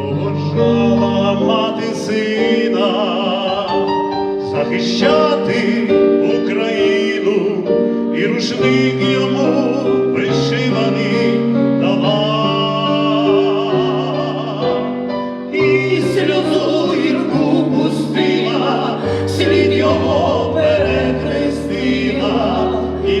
Божа мати сина, захищати Україну і рушник йому вишиваний дала, і сльозу гірку пустила, слід його перехрестила. і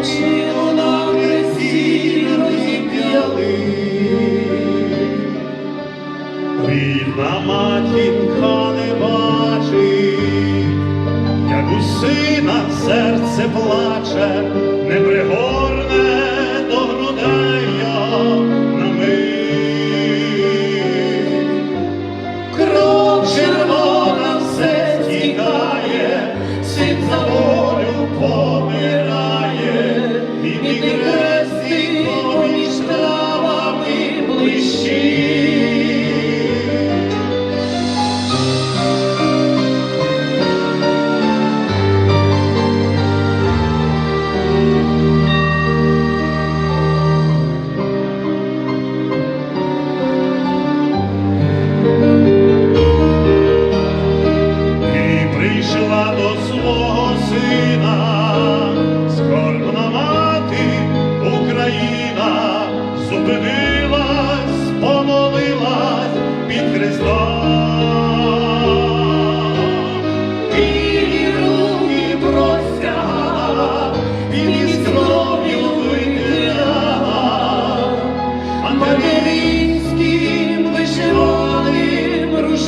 а хлопчину на хресті розіп'яли. Рідна матінка не бачить, як у сина серце плаче, не пригорне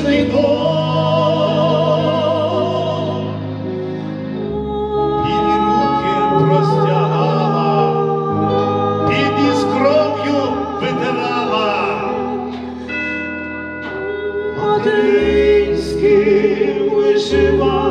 вічний дом, руки простягала, бідні кров'ю витирала, материнський вишивала.